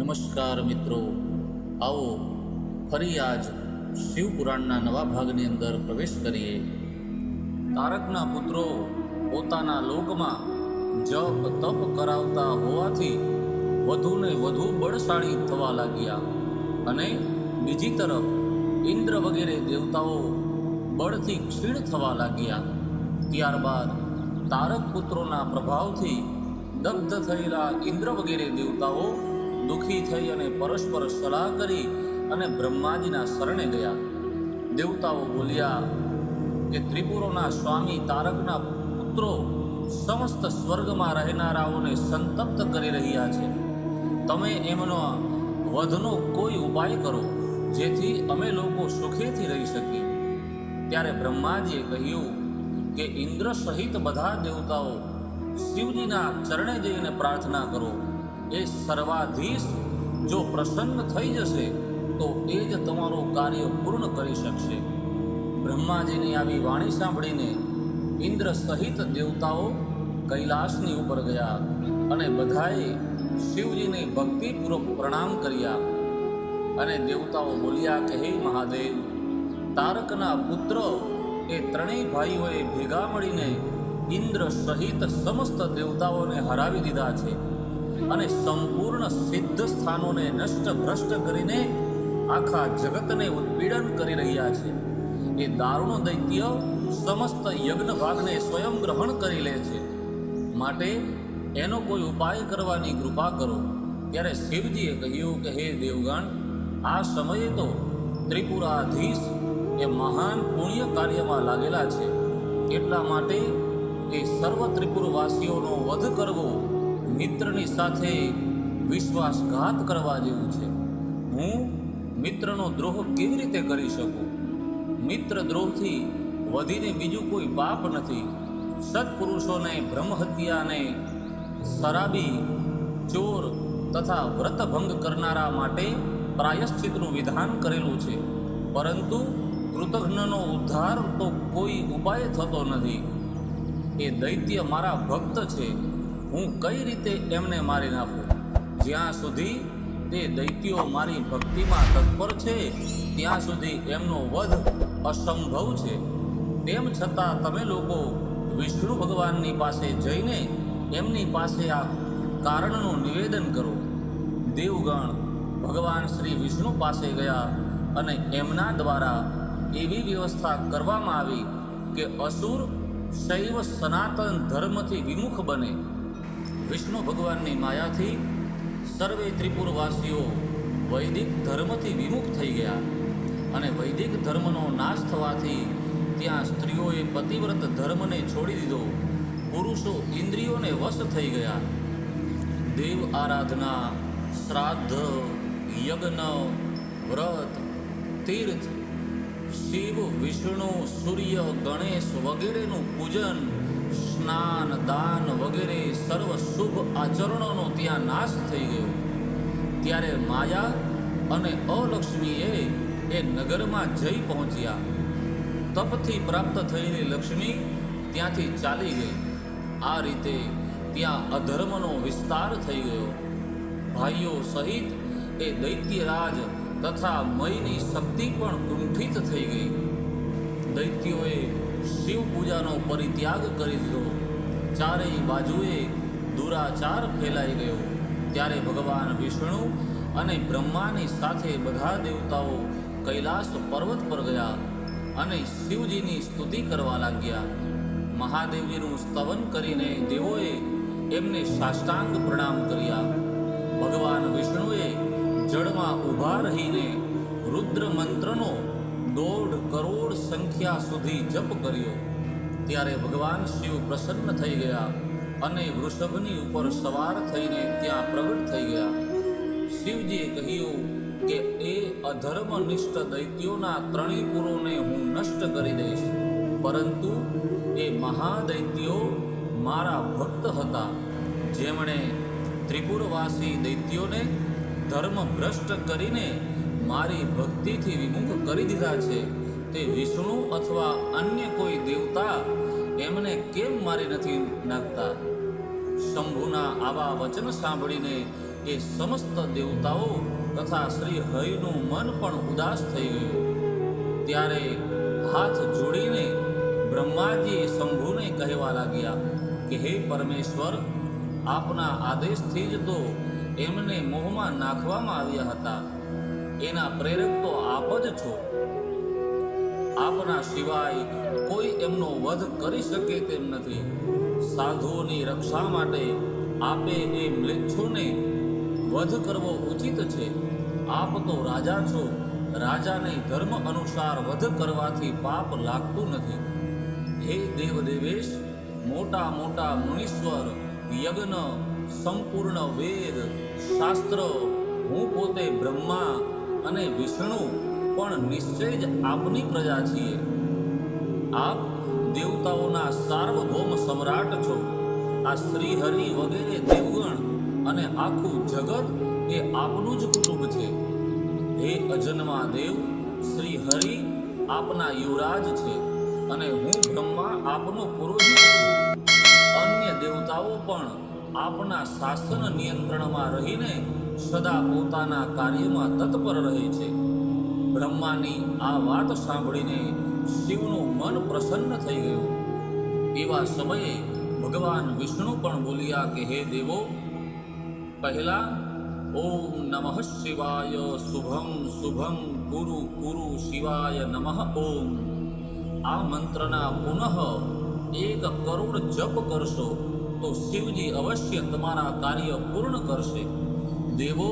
નમસ્કાર મિત્રો. આવો ફરી આજ શિવપુરાણના નવા ભાગની અંદર પ્રવેશ કરીએ. તારકના પુત્રો પોતાના લોકમાં જપ તપ કરાવતા હોવાથી વધુને વધુ બળશાળી થવા લાગ્યા અને બીજી તરફ ઇન્દ્ર વગેરે દેવતાઓ બળથી ક્ષીણ થવા લાગ્યા. ત્યારબાદ તારક પુત્રોના પ્રભાવથી દગ્ધ થયેલા ઇન્દ્ર વગેરે દેવતાઓ દુઃખી થઈ અને પરસ્પર સલાહ કરી અને બ્રહ્માજીના શરણે ગયા. દેવતાઓ બોલ્યા, કે ત્રિપુરોના સ્વામી તારકના પુત્રો સમસ્ત સ્વર્ગમાં રહેનારાઓને સંતપ્ત કરી રહ્યા છે. તમે એમનો વધનો કોઈ ઉપાય કરો, જેથી અમે લોકો સુખેથી રહી શકીએ. ત્યારે બ્રહ્માજીએ કહ્યું કે, ઇન્દ્ર સહિત બધા દેવતાઓ શિવજીના ચરણે જઈને પ્રાર્થના કરો. એ સર્વાધીશ જો પ્રસન્ન થઈ જશે, તો એ જ તમારું કાર્ય પૂર્ણ કરી શકશે. બ્રહ્માજીની આવી વાણી સાંભળીને ઇન્દ્ર સહિત દેવતાઓ કૈલાસની ઉપર ગયા અને બધાએ શિવજીને ભક્તિપૂર્વક પ્રણામ કર્યા. અને દેવતાઓ બોલ્યા કે, હે મહાદેવ, તારકના પુત્ર એ ત્રણેય ભાઈઓએ ભેગા મળીને ઇન્દ્ર સહિત સમસ્ત દેવતાઓને હરાવી દીધા છે. અને સંપૂર્ણ સિદ્ધ સ્થાનોને નષ્ટ ભ્રષ્ટ કરીને આખા જગતને ઉત્પીડન કરી રહ્યા છે. એ દારૂણ દૈત્ય સમસ્ત યજ્ઞ ભાગને સ્વયં ગ્રહણ કરી લે છે. માટે એનો કોઈ ઉપાય કરવાની કૃપા કરો. ત્યારે શિવજીએ કહ્યું કે, હે દેવગણ, આ સમયે તો ત્રિપુરાધીશ એ મહાન પુણ્ય કાર્યમાં લાગેલા છે. એટલા માટે એ સર્વ ત્રિપુરવાસીઓનો વધ કરવો મિત્રની સાથે વિશ્વાસઘાત કરવા જેવું છે. હું મિત્રનો દ્રોહ કેવી રીતે કરી શકું? મિત્ર દ્રોહથી વધીને બીજું કોઈ પાપ નથી. સત્પુરુષોને બ્રહ્મહત્યાને શરાબી, ચોર તથા વ્રતભંગ કરનારા માટે પ્રાયશ્ચિતનું વિધાન કરેલું છે. પરંતુ કૃતઘ્નનો ઉદ્ધાર તો કોઈ ઉપાય થતો નથી. એ દૈત્ય મારા ભક્ત છે. હું કઈ રીતે એમને મારી નાખું? જ્યાં સુધી તે દૈત્યો મારી ભક્તિમાં તત્પર છે, ત્યાં સુધી એમનો વધ અસંભવ છે. તેમ છતાં તમે લોકો વિષ્ણુ ભગવાનની પાસે જઈને એમની પાસે આ કારણનું નિવેદન કરો. દેવગણ ભગવાન શ્રી વિષ્ણુ પાસે ગયા અને એમના દ્વારા એવી વ્યવસ્થા કરવામાં આવી કે અસુર શૈવ સનાતન ધર્મથી વિમુખ બને. વિષ્ણુ ભગવાનની માયાથી સર્વે ત્રિપુરવાસીઓ વૈદિક ધર્મથી વિમુખ થઈ ગયા અને વૈદિક ધર્મનો નાશ થવાથી ત્યાં સ્ત્રીઓએ પતિવ્રત ધર્મને છોડી દીધો. પુરુષો ઇન્દ્રિયોને વશ થઈ ગયા. દેવ આરાધના, શ્રાદ્ધ, યજ્ઞ, વ્રત, તીર્થ, શિવ, વિષ્ણુ, સૂર્ય, ગણેશ વગેરેનું પૂજન, સ્નાન, દાન વગેરે સર્વ શુભ આચરણોનો ત્યાં નાશ થઈ ગયો. ત્યારે માયા અને અલક્ષ્મીએ એ નગરમાં જઈ પહોંચ્યા. તપથી પ્રાપ્ત થયેલી લક્ષ્મી ત્યાંથી ચાલી ગઈ. આ રીતે ત્યાં અધર્મનો વિસ્તાર થઈ ગયો. ભાઈઓ સહિત એ દૈત્યરાજ તથા મયની શક્તિ પણ કુંઠિત થઈ ગઈ. દૈત્યોએ શિવ પૂજાનો પરિત્યાગ કરી દીધો. ચારેય બાજુએ દુરાચાર ફેલાઈ ગયો. ત્યારે ભગવાન વિષ્ણુ અને બ્રહ્માની સાથે બધા દેવતાઓ કૈલાસ પર્વત પર ગયા અને શિવજીની સ્તુતિ કરવા લાગ્યા. મહાદેવજીનું સ્તવન કરીને દેવોએ એમને સાષ્ટાંગ પ્રણામ કર્યા. ભગવાન વિષ્ણુએ જળમાં ઊભા રહીને રુદ્ર મંત્રનો દોઢ કરોડ સંખ્યા સુધી જપ કર્યો. ત્યારે ભગવાન શિવ પ્રસન્ન થઈ ગયા. અને વૃષભની ઉપર સવાર થઈને ત્યાં પ્રગટ થઈ ગયા. શિવજીએ કહ્યું કે, એ અધર્મનિષ્ઠ દૈત્યોના ત્રણેય હું નષ્ટ કરી દઈશ. પરંતુ એ મહાદૈત્યો મારા ભક્ત હતા. જેમણે ત્રિપુરવાસી દૈત્યોને ધર્મ ભ્રષ્ટ કરીને મારી ભક્તિથી વિમુખ કરી દીધા છે. તે વિષ્ણુ અથવા અન્ય કોઈ દેવતા એમને કેમ મારી નથી નાખતા? શંભુના આવા વચન સાંભળીને એ સમસ્ત દેવતાઓ તથા શ્રી હરિનું મન પણ ઉદાસ થઈ ગયું. ત્યારે હાથ જોડીને બ્રહ્માજીએ શંભુને કહેવા લાગ્યા કે, હે પરમેશ્વર, આપના આદેશથી જ તો એમને મોહમાં નાખવામાં આવ્યા હતા. એના પ્રેરક તો આપ જ છો. આપના સિવાય કોઈ એમનો વધ કરી શકે તેમ નથી. સાધુઓની રક્ષા માટે આપે એ મ્લેચ્છોને વધ કરવો ઉચિત છે. આપ તો રાજા છો. રાજાને ધર્મ અનુસાર વધ કરવાથી પાપ લાગતું નથી. હે દેવ દેવેશ મોટા મોટા મુનીશ્વર, યજ્ઞ, સંપૂર્ણ વેદ, શાસ્ત્ર, હું પોતે બ્રહ્મા અને વિષ્ણુ, પણ નિશ્ચય જ આપની પ્રજા છીએ. આપ દેવતાઓના સાર્વભૌમ સમ્રાટ છો. આ શ્રીહરિ વગેરે દેવગણ અને આખું જગત એ આપનું જ કુટુંબ છે. હે અજન્મા દેવ શ્રી હરિ આપના યુવરાજ છે અને હું બ્રહ્મા આપનો પુરોહિત છું. અન્ય દેવતાઓ પણ આપના શાસન નિયંત્રણમાં રહીને સદા પોતાના કાર્યમાં તત્પર રહે છે. બ્રહ્માની આ વાત સાંભળીને શિવનું મન પ્રસન્ન થઈ ગયું. એવા સમયે ભગવાન વિષ્ણુ પણ બોલ્યા કે, હે દેવો, પહેલા ઓમ નમઃ શિવાય, શુભમ શુભમ કુરુ કુરુ શિવાય નમઃ ઓમ. આ મંત્રના પુનઃ એક કરોડ જપ કરશો, તો શિવજી અવશ્ય તમારા કાર્ય પૂર્ણ કરશે. દેવો,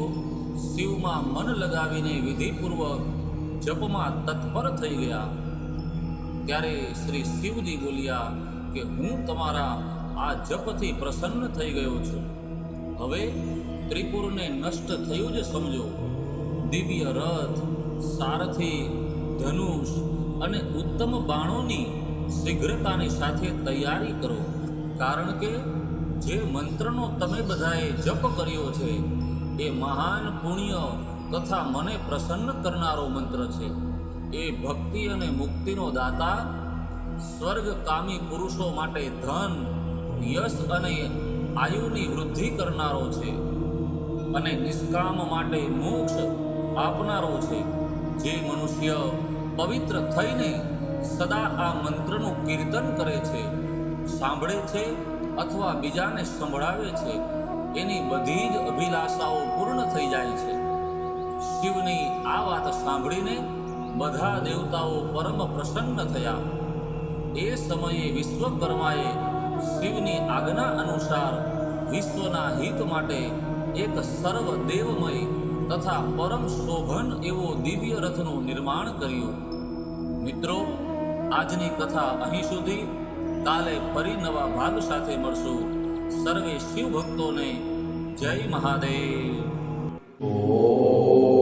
શિવમાં મન લગાવીને વિધિપૂર્વક જપમાં તત્પર થઈ ગયા. ત્યારે શ્રી શિવજી બોલ્યા કે હું તમારા આ જપથી પ્રસન્ન થઈ ગયો છું. હવે ત્રિપુરને નષ્ટ થયું જ સમજો. દિવ્ય રથ, સારથી ધનુષ અને ઉત્તમ બાણોની શીઘ્રતાની સાથે તૈયારી કરો. કારણ કે જે મંત્રનો તમે બધાએ જપ કર્યો છે, એ મહાન પુણ્ય તથા મને પ્રસન્ન કરનારો મંત્ર છે. એ ભક્તિ અને મુક્તિનો દાતા, સ્વર્ગકામી પુરુષો માટે ધન, યશ અને આયુની વૃદ્ધિ કરનારો છે અને નિષ્કામ માટે મોક્ષ આપનારો છે. જે મનુષ્ય પવિત્ર થઈને સદા આ મંત્રનું કીર્તન કરે છે, સાંભળે છે અથવા બીજાને સંભળાવે છે, એની બધી જ અભિલાષાઓ પૂર્ણ થઈ જાય છે. શિવની આ વાત સાંભળીને બધા દેવતાઓ પરમ પ્રસન્ન થયા. એ સમયે વિશ્વકર્માએ શિવની આજ્ઞા અનુસાર વિશ્વના હિત માટે એક સર્વ દેવમય તથા પરમ શોભન એવો દિવ્ય રથનું નિર્માણ કર્યું. મિત્રો, આજની કથા અહીં સુધી. કાલે ફરી નવા ભાગ સાથે મળશું. સર્વે શિવ ભક્તોને જય મહાદેવ. ॐ